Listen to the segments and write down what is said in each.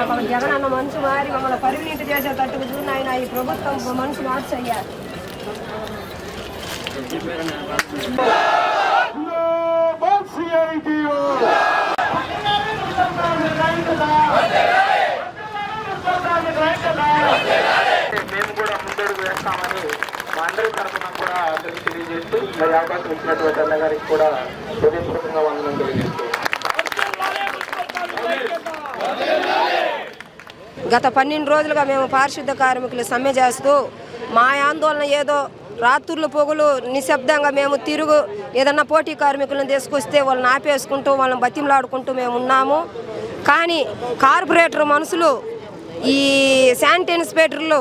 మన జగన్ అన్న మనసు మారి మమ్మల్ని పరిమితి చేసేటట్టుకు చూడు ఆయన ఈ ప్రభుత్వం మనసు మార్చయ్యా. మేము కూడా ముందడుగు వేస్తామని మా అందరి తరఫున కూడా అందరికీ తెలియజేస్తూ మరి అవకాశం ఇచ్చినటువంటి అన్న గారికి కూడా హృదయపూర్వకంగా వందనం తెలియజేస్తూ. గత పన్నెండు రోజులుగా మేము పారిశుద్ధ కార్మికులు సమ్మె చేస్తూ మా ఆందోళన ఏదో రాత్రులు పొగులు నిశ్శబ్దంగా మేము తిరుగు ఏదన్నా పోటీ కార్మికులను తీసుకొస్తే వాళ్ళని ఆపేసుకుంటూ వాళ్ళని బతిమలాడుకుంటూ మేము ఉన్నాము. కానీ కార్పొరేటర్ మనుషులు ఈ శానిటరీ ఇన్స్పెక్టర్లు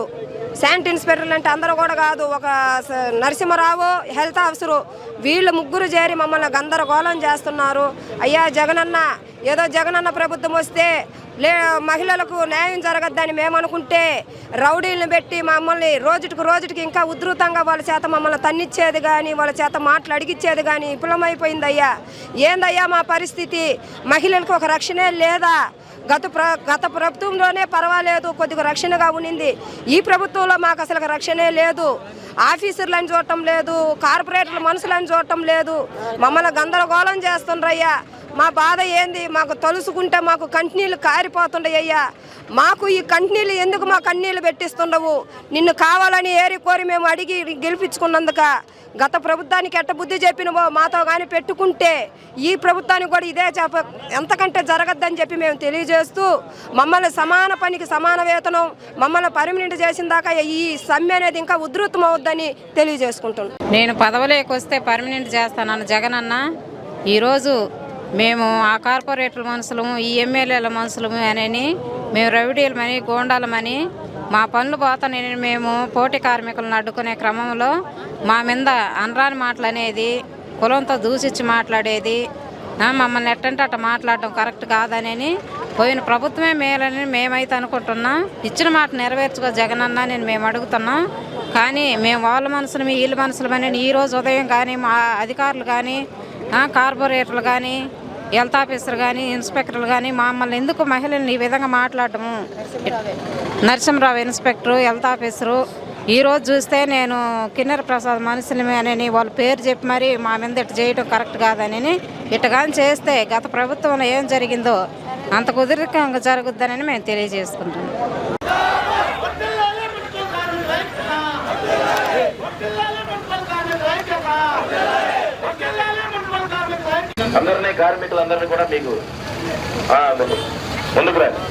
శానిటరీ ఇన్స్పెక్టర్లు అంటే అందరూ కూడా కాదు ఒక స- నరసింహరావు హెల్త్ ఆఫీసరు వీళ్ళు ముగ్గురు చేరి మమ్మల్ని గందరగోళం చేస్తున్నారు. అయ్యా జగనన్న ఏదో జగనన్న ప్రభుత్వం వస్తే లే మహిళలకు న్యాయం జరగద్దని మేము అనుకుంటే రౌడీలను పెట్టి మమ్మల్ని రోజుటికి రోజుటికి ఇంకా ఉధృతంగా వాళ్ళ చేత మమ్మల్ని తన్నిచ్చేది కానీ వాళ్ళ చేత మాటలు అడిగిచ్చేది కానీ విఫలమైపోయిందయ్యా. ఏందయ్యా మా పరిస్థితి? మహిళలకు ఒక రక్షణే లేదా? గత ప్ర గత ప్రభుత్వంలోనే పర్వాలేదు కొద్దిగా రక్షణగా ఉన్నింది. ఈ ప్రభుత్వంలో మాకు అసలు రక్షణే లేదు. ఆఫీసర్లను చూడటం లేదు కార్పొరేటర్ల మనుషులను చూడటం లేదు. మమ్మల్ని గందరగోళం చేస్తుండ్రయ్యా. మా బాధ ఏంది? మాకు తలుసుకుంటే మాకు కంటినీళ్ళు కారిపోతుండయ్యా మాకు ఈ కంటినీళ్ళు ఎందుకు మా కన్నీళ్ళు పెట్టిస్తుండవు? నిన్ను కావాలని ఏరి కోరి మేము అడిగి గెలిపించుకున్నందుక గత ప్రభుత్వానికి ఎట్ట బుద్ధి చెప్పినవో మాతో కానీ పెట్టుకుంటే ఈ ప్రభుత్వానికి కూడా ఇదే చెప్ప ఎంతకంటే జరగద్దని చెప్పి మేము తెలియజేస్తూ మమ్మల్ని సమాన పనికి సమాన వేతనం మమ్మల్ని పర్మనెంట్ చేసిన దాకా ఈ సమ్మె అనేది ఇంకా ఉధృతం అవుద్దని తెలియజేసుకుంటున్నాను నేను పదవులేకొస్తే వస్తే పర్మనెంట్ చేస్తానన్న జగన్ అన్న ఈరోజు మేము ఆ కార్పొరేటర్ మనుషులము ఈ ఎమ్మెల్యేల మనుషులము అని మేము రవిడీలమని గోండాలమని మా పనులు పోతానని మేము పోటీ కార్మికులను అడ్డుకునే క్రమంలో మా మీద అనరాని మాటలు అనేది కులంతో దూషించి మాట్లాడేది మమ్మల్ని ఎట్టంటే అట్ట మాట్లాడటం కరెక్ట్ కాదనని పోయిన ప్రభుత్వమే మేలని మేమైతే అనుకుంటున్నాం ఇచ్చిన మాట నెరవేర్చుకో జగన్ అన్న నేను మేము అడుగుతున్నాం కానీ మేము వాళ్ళ మనసులమి వీళ్ళ మనసులమని ఈ రోజు ఉదయం కానీ మా అధికారులు కానీ కార్పొరేటర్లు కానీ హెల్త్ ఆఫీసర్ కానీ ఇన్స్పెక్టర్లు కానీ మమ్మల్ని ఎందుకు మహిళల్ని ఈ విధంగా మాట్లాడటము? నరసింహరావు ఇన్స్పెక్టరు హెల్త్ ఆఫీసరు ఈరోజు చూస్తే నేను కిన్నెర ప్రసాద్ మనుషులమే అని వాళ్ళ పేరు చెప్పి మరి మా మీద ఇట్ట చేయడం కరెక్ట్ కాదని ఇటుగాని చేస్తే గత ప్రభుత్వంలో ఏం జరిగిందో అంత కుదిరికంగా జరుగుద్దని మేము తెలియజేసుకుంటున్నాం. అందరినీ కార్మికులందరినీ కూడా మీకు ముందుకు రండి.